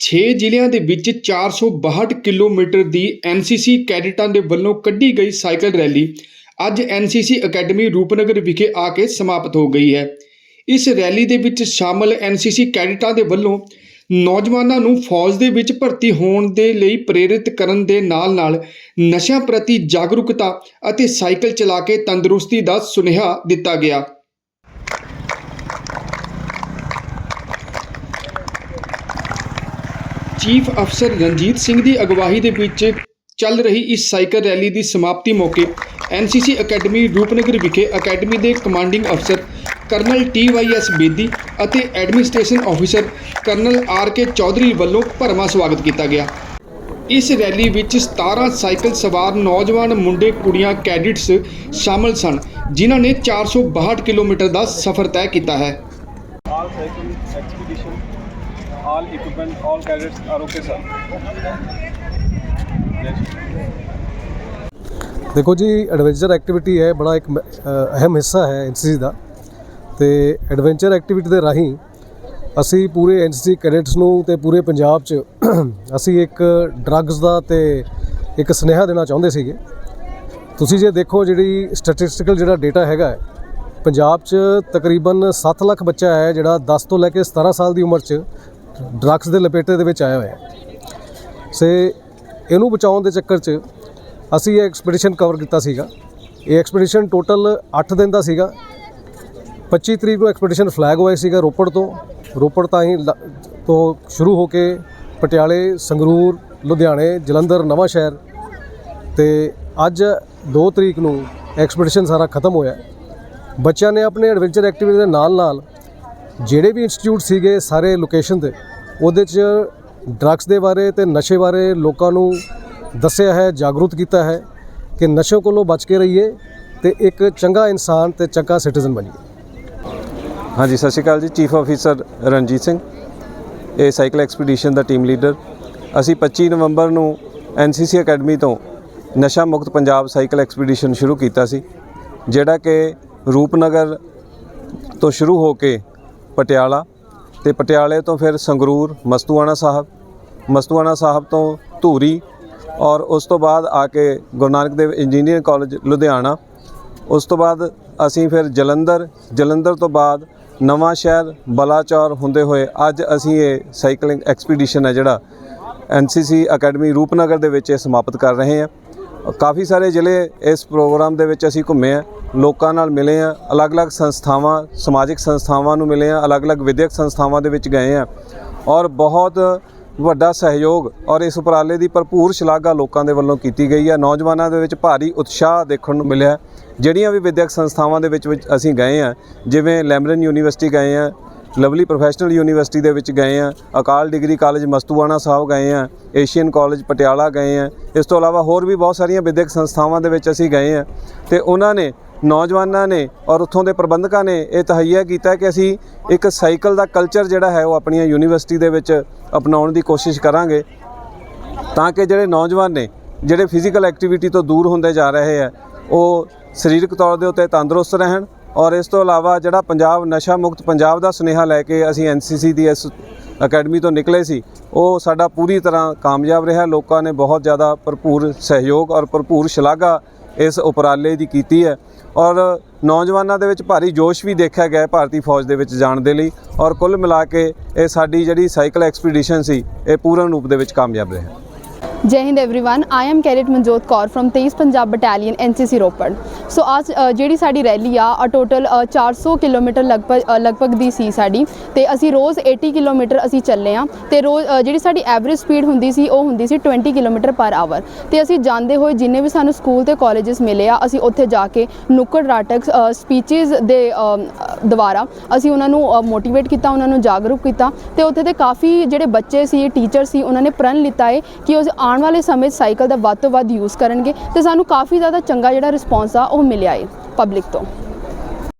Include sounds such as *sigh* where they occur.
6 ਜ਼ਿਲ੍ਹਿਆਂ ਦੇ ਵਿੱਚ 462 ਕਿਲੋਮੀਟਰ ਦੀ ਐਨਸੀਸੀ ਕੈਡਿਟਾਂ ਦੇ ਵੱਲੋਂ ਕੱਢੀ ਗਈ ਸਾਈਕਲ ਰੈਲੀ ਅੱਜ ਐਨਸੀਸੀ ਅਕੈਡਮੀ ਰੂਪਨਗਰ ਵਿਖੇ ਆ ਕੇ ਸਮਾਪਤ ਹੋ ਗਈ ਹੈ। ਇਸ ਰੈਲੀ ਦੇ ਵਿੱਚ ਸ਼ਾਮਲ ਐਨਸੀਸੀ ਕੈਡਿਟਾਂ ਦੇ ਵੱਲੋਂ ਨੌਜਵਾਨਾਂ ਨੂੰ ਫੌਜ ਦੇ ਵਿੱਚ ਭਰਤੀ ਹੋਣ ਦੇ ਲਈ ਪ੍ਰੇਰਿਤ ਕਰਨ ਦੇ ਨਾਲ-ਨਾਲ ਨਸ਼ਿਆਂ ਪ੍ਰਤੀ ਜਾਗਰੂਕਤਾ ਅਤੇ ਸਾਈਕਲ ਚਲਾ ਕੇ ਤੰਦਰੁਸਤੀ ਦਾ ਸੁਨੇਹਾ ਦਿੱਤਾ ਗਿਆ। ਚੀਫ ਅਫਸਰ ਰਣਜੀਤ ਸਿੰਘ ਦੀ ਅਗਵਾਈ ਦੇ ਵਿੱਚ ਚੱਲ ਰਹੀ ਇਸ ਸਾਈਕਲ ਰੈਲੀ ਦੀ ਸਮਾਪਤੀ ਮੌਕੇ ਐਨਸੀਸੀ ਅਕੈਡਮੀ ਰੂਪਨਗਰ ਵਿਖੇ ਅਕੈਡਮੀ ਦੇ ਕਮਾਂਡਿੰਗ ਅਫਸਰ colonel T Y S Bedi ਅਤੇ administration officer colonel R K Chaudhary ਵੱਲੋਂ ਭਰਵਾਂ ਸਵਾਗਤ ਕੀਤਾ ਗਿਆ। ਇਸ ਰੈਲੀ ਵਿੱਚ 17 ਸਾਈਕਲ ਸਵਾਰ ਨੌਜਵਾਨ ਮੁੰਡੇ, ਕੁੜੀਆਂ, ਕੈਡਿਟਸ ਸ਼ਾਮਲ ਸਨ, ਜਿਨ੍ਹਾਂ ਨੇ 462 ਕਿਲੋਮੀਟਰ ਦਾ ਸਫ਼ਰ ਤੈਅ ਕੀਤਾ ਹੈ all cycle expedition, all equipment, all cadets are okay, sir. ਦੇਖੋ ਜੀ ਐਡਵੈਂਚਰ ਐਕਟੀਵਿਟੀ ਹੈ ਬੜਾ ਇੱਕ ਅਹਿਮ ਹਿੱਸਾ ਹੈ ਐਨਸੀਸੀ ਦਾ ਤੇ ਐਡਵੈਂਚਰ ਐਕਟੀਵਿਟੀ ਦੇ ਰਾਹੀਂ ਅਸੀਂ ਪੂਰੇ ਐਨਸੀਸੀ ਕੈਡੇਟਸ ਨੂੰ ਤੇ ਪੂਰੇ ਪੰਜਾਬ 'ਚ *clears throat* ਅਸੀਂ ਇੱਕ ਡਰੱਗਸ ਦਾ ਤੇ ਇੱਕ ਸੁਨੇਹਾ ਦੇਣਾ ਚਾਹੁੰਦੇ ਸੀਗੇ ਤੁਸੀਂ ਜੇ ਦੇਖੋ ਜਿਹੜੀ ਸਟੈਟਿਸਟੀਕਲ ਜਿਹੜਾ ਡਾਟਾ ਹੈਗਾ ਪੰਜਾਬ 'ਚ ਤਕਰੀਬਨ 7 ਲੱਖ ਬੱਚਾ ਹੈ ਜਿਹੜਾ 10 ਤੋਂ ਲੈ ਕੇ 17 ਸਾਲ ਦੀ ਉਮਰ 'ਚ ਡਰੱਗਸ ਦੇ ਲਪੇਟੇ ਦੇ ਵਿੱਚ ਆਇਆ ਹੋਇਆ। ਸੇ ਇਹਨੂੰ ਬਚਾਉਣ ਦੇ ਚੱਕਰ 'ਚ ਅਸੀਂ ਇਹ ਐਕਸਪੀਡੀਸ਼ਨ ਕਵਰ ਕੀਤਾ ਸੀਗਾ। ਇਹ ਐਕਸਪੀਡੀਸ਼ਨ ਟੋਟਲ 8 ਦਿਨ ਦਾ ਸੀਗਾ। 25 ਤਰੀਕ ਨੂੰ ਐਕਸਪੀਡੀਸ਼ਨ ਫਲੈਗ ਹੋਇਆ ਸੀਗਾ ਰੋਪੜ ਤੋਂ। ਰੋਪੜ ਤਾਂ ਹੀ ਲ- ਤੋਂ ਸ਼ੁਰੂ ਹੋ ਕੇ ਪਟਿਆਲੇ, ਸੰਗਰੂਰ, ਲੁਧਿਆਣੇ, ਜਲੰਧਰ, ਨਵਾਂ ਸ਼ਹਿਰ ਤੇ ਅੱਜ 2 ਤਰੀਕ ਨੂੰ ਐਕਸਪੀਡੀਸ਼ਨ ਸਾਰਾ ਖਤਮ ਹੋਇਆ। ਬੱਚਿਆਂ ਨੇ ਆਪਣੇ ਐਡਵੈਂਚਰ ਐਕਟੀਵਿਟੀ ਦੇ ਨਾਲ ਨਾਲ ਜਿਹੜੇ ਵੀ ਇੰਸਟੀਚਿਊਟ ਸੀਗੇ ਸਾਰੇ ਲੋਕੇਸ਼ਨ ਤੇ, ਉਹਦੇ 'ਚ ਡਰੱਗਸ ਦੇ ਬਾਰੇ ਤੇ ਨਸ਼ੇ ਬਾਰੇ ਲੋਕਾਂ ਨੂੰ ਦੱਸਿਆ ਹੈ, ਜਾਗਰੂਕ ਕੀਤਾ ਹੈ ਕਿ ਨਸ਼ੇ ਕੋਲੋਂ ਬਚ ਕੇ ਰਹੀਏ ਤੇ ਇੱਕ ਚੰਗਾ ਇਨਸਾਨ ਤੇ ਚੰਗਾ ਸਿਟੀਜ਼ਨ ਬਣੀਏ। ਹਾਂਜੀ, ਸਤਿ ਸ਼੍ਰੀ ਅਕਾਲ ਜੀ। ਚੀਫ ਆਫੀਸਰ ਰਣਜੀਤ ਸਿੰਘ, ਇਹ ਸਾਈਕਲ ਐਕਸਪੀਡੀਸ਼ਨ ਦਾ ਟੀਮ ਲੀਡਰ ਅਸੀਂ 25 ਨਵੰਬਰ ਨੂੰ ਐਨਸੀਸੀ ਅਕੈਡਮੀ ਤੋਂ ਨਸ਼ਾ ਮੁਕਤ ਪੰਜਾਬ ਸਾਈਕਲ ਐਕਸਪੀਡੀਸ਼ਨ ਸ਼ੁਰੂ ਕੀਤਾ ਸੀ, ਜਿਹੜਾ ਕਿ ਰੂਪਨਗਰ ਤੋਂ ਸ਼ੁਰੂ ਹੋ ਕੇ ਪਟਿਆਲਾ ਤੇ ਪਟਿਆਲੇ ਤੋਂ ਫਿਰ ਸੰਗਰੂਰ, ਮਸਤੂਆਣਾ ਸਾਹਿਬ ਮਸਤੂਆਣਾ ਸਾਹਿਬ ਤੋਂ ਧੂਰੀ ਔਰ ਉਸ ਤੋਂ ਬਾਅਦ ਆ ਕੇ ਗੁਰੂ ਨਾਨਕ ਦੇਵ ਇੰਜੀਨੀਅਰਿੰਗ ਕਾਲਜ ਲੁਧਿਆਣਾ। ਉਸ ਤੋਂ ਬਾਅਦ ਅਸੀਂ ਫਿਰ ਜਲੰਧਰ ਜਲੰਧਰ ਤੋਂ ਬਾਅਦ ਨਵਾਂ ਸ਼ਹਿਰ ਬਲਾਚੌਰ ਹੁੰਦੇ ਹੋਏ ਅੱਜ ਅਸੀਂ ਇਹ ਸਾਈਕਲਿੰਗ ਐਕਸਪੀਡੀਸ਼ਨ ਹੈ ਜਿਹੜਾ ਐਨਸੀਸੀ ਅਕੈਡਮੀ ਰੂਪਨਗਰ ਦੇ ਵਿੱਚ ਇਹ ਸਮਾਪਤ ਕਰ ਰਹੇ ਹਾਂ। ਕਾਫੀ ਸਾਰੇ ਜ਼ਿਲ੍ਹੇ ਇਸ ਪ੍ਰੋਗਰਾਮ ਦੇ ਵਿੱਚ ਅਸੀਂ ਘੁੰਮੇ ਆ ਲੋਕਾਂ ਨਾਲ ਮਿਲੇ ਆ ਅਲੱਗ-ਅਲੱਗ ਸੰਸਥਾਵਾਂ, ਸਮਾਜਿਕ ਸੰਸਥਾਵਾਂ ਨੂੰ ਮਿਲੇ ਆ ਅਲੱਗ-ਅਲੱਗ ਵਿਦਿਅਕ ਸੰਸਥਾਵਾਂ ਦੇ ਵਿੱਚ ਗਏ ਆ ਔਰ ਬਹੁਤ ਵੱਡਾ ਸਹਿਯੋਗ ਔਰ ਇਸ ਉਪਰਾਲੇ ਦੀ ਭਰਪੂਰ ਸ਼ਲਾਘਾ ਲੋਕਾਂ ਦੇ ਵੱਲੋਂ ਕੀਤੀ ਗਈ ਹੈ। ਨੌਜਵਾਨਾਂ ਦੇ ਵਿੱਚ ਭਾਰੀ ਉਤਸ਼ਾਹ ਦੇਖਣ ਨੂੰ ਮਿਲਿਆ ਜਿਹੜੀਆਂ ਵੀ ਵਿਦਿਅਕ ਸੰਸਥਾਵਾਂ ਦੇ ਵਿੱਚ ਅਸੀਂ ਗਏ ਆ ਜਿਵੇਂ ਲੈਮਰਨ ਯੂਨੀਵਰਸਿਟੀ ਗਏ ਆ ਲਵਲੀ ਪ੍ਰੋਫੈਸ਼ਨਲ ਯੂਨੀਵਰਸਿਟੀ ਦੇ ਵਿੱਚ ਗਏ ਆ, ਅਕਾਲ ਡਿਗਰੀ ਕਾਲਜ ਮਸਤੂਆਣਾ ਸਾਹਿਬ ਗਏ ਆ, ਏਸ਼ੀਅਨ ਕਾਲਜ ਪਟਿਆਲਾ ਗਏ ਆ। ਇਸ ਤੋਂ ਇਲਾਵਾ ਹੋਰ ਵੀ ਬਹੁਤ ਸਾਰੀਆਂ ਵਿਦਿਅਕ ਸੰਸਥਾਵਾਂ ਦੇ ਵਿੱਚ ਅਸੀਂ ਗਏ ਆ। ਤੇ ਉਹਨਾਂ ਨੇ, ਨੌਜਵਾਨਾਂ ਨੇ ਔਰ ਉੱਥੋਂ ਦੇ ਪ੍ਰਬੰਧਕਾਂ ਨੇ ਇਹ ਤਹਈਆ ਕੀਤਾ ਕਿ ਅਸੀਂ ਇੱਕ ਸਾਈਕਲ ਦਾ ਕਲਚਰ ਜਿਹੜਾ ਹੈ ਉਹ ਆਪਣੀਆਂ ਯੂਨੀਵਰਸਿਟੀ ਦੇ ਵਿੱਚ ਅਪਣਾਉਣ ਦੀ ਕੋਸ਼ਿਸ਼ ਕਰਾਂਗੇ ਤਾਂ ਕਿ ਜਿਹੜੇ ਨੌਜਵਾਨ ਨੇ, ਜਿਹੜੇ ਫਿਜ਼ੀਕਲ ਐਕਟੀਵਿਟੀ ਤੋਂ ਦੂਰ ਹੁੰਦੇ ਜਾ ਰਹੇ ਆ, ਉਹ ਸਰੀਰਕ ਤੌਰ ਦੇ ਉੱਤੇ ਤੰਦਰੁਸਤ ਰਹਿਣ ਔਰ ਇਸ ਤੋਂ ਇਲਾਵਾ ਜਿਹੜਾ ਪੰਜਾਬ ਨਸ਼ਾ ਮੁਕਤ ਪੰਜਾਬ ਦਾ ਸੁਨੇਹਾ ਲੈ ਕੇ ਅਸੀਂ ਐਨਸੀਸੀ ਦੀ ਇਸ ਅਕੈਡਮੀ ਤੋਂ ਨਿਕਲੇ ਸੀ, ਉਹ ਸਾਡਾ ਪੂਰੀ ਤਰ੍ਹਾਂ ਕਾਮਯਾਬ ਰਿਹਾ। ਲੋਕਾਂ ਨੇ ਬਹੁਤ ਜ਼ਿਆਦਾ ਭਰਪੂਰ ਸਹਿਯੋਗ ਔਰ ਭਰਪੂਰ ਸ਼ਲਾਘਾ ਇਸ ਉਪਰਾਲੇ ਦੀ ਕੀਤੀ ਹੈ। ਔਰ ਨੌਜਵਾਨਾਂ ਦੇ ਵਿੱਚ ਭਾਰੀ ਜੋਸ਼ ਵੀ ਦੇਖਿਆ ਗਿਆ ਭਾਰਤੀ ਫੌਜ ਦੇ ਵਿੱਚ ਜਾਣ ਦੇ ਲਈ ਔਰ ਕੁੱਲ ਮਿਲਾ ਕੇ ਇਹ ਸਾਡੀ ਜਿਹੜੀ ਸਾਈਕਲ ਐਕਸਪੀਡੀਸ਼ਨ ਸੀ, ਇਹ ਪੂਰਨ ਰੂਪ ਦੇ ਵਿੱਚ ਕਾਮਯਾਬ ਰਿਹਾ। Jai Hind everyone I am cadet Manjot Kaur from 23 Punjab battalion NCC Ropar so ਅੱਜ ਅ, ਜਿਹੜੀ ਸਾਡੀ ਰੈਲੀ ਆ ਆ ਟੋਟਲ 400 ਕਿਲੋਮੀਟਰ ਲਗਭਗ ਅ, ਲਗਭਗ ਦੀ ਸੀ ਸਾਡੀ ਤੇ ਅਸੀਂ ਰੋਜ਼ 80 ਕਿਲੋਮੀਟਰ ਅਸੀਂ ਚੱਲੇ ਆ ਤੇ ਰੋਜ਼ ਅ, ਜਿਹੜੀ ਸਾਡੀ ਐਵਰੇਜ ਸਪੀਡ ਹੁੰਦੀ ਸੀ ਉਹ ਹੁੰਦੀ ਸੀ 20 ਕਿਲੋਮੀਟਰ ਪਰ ਆਵਰ ਤੇ ਅਸੀਂ ਜਾਂਦੇ ਹੋਏ ਜਿੰਨੇ ਵੀ ਸਾਨੂੰ ਸਕੂਲ ਤੇ ਕਾਲਜਸ ਮਿਲੇ ਆ ਅਸੀਂ ਉੱਥੇ ਜਾ ਕੇ ਨੁੱਕੜ ਨਾਟਕ ਸਪੀਚਸ ਦੇ ਅ, ਦੁਆਰਾ ਅਸੀਂ ਉਹਨਾਂ ਨੂੰ ਮੋਟੀਵੇਟ ਕੀਤਾ, ਉਹਨਾਂ ਨੂੰ ਜਾਗਰੂਕ ਕੀਤਾ ਤੇ ਉੱਥੇ ਦੇ ਕਾਫੀ ਜਿਹੜੇ ਬੱਚੇ ਸੀ ਟੀਚਰ ਸੀ, ਉਹਨਾਂ ਨੇ ਪ੍ਰਣ ਲਿੱਤਾ ਹੈ ਕਿ ਉਹ ਆਉਣ ਵਾਲੇ ਸਮੇਂ 'ਚ ਸਾਈਕਲ ਦਾ ਵੱਧ ਤੋਂ ਵੱਧ ਯੂਜ਼ ਕਰਨਗੇ ਤੇ ਸਾਨੂੰ ਕਾਫੀ ਜ਼ਿਆਦਾ ਚੰਗਾ ਜਿਹੜਾ ਰਿਸਪੌਂਸ ਆ ਉਹ ਮਿਲਿਆ ਹੈ ਪਬਲਿਕ ਤੋਂ।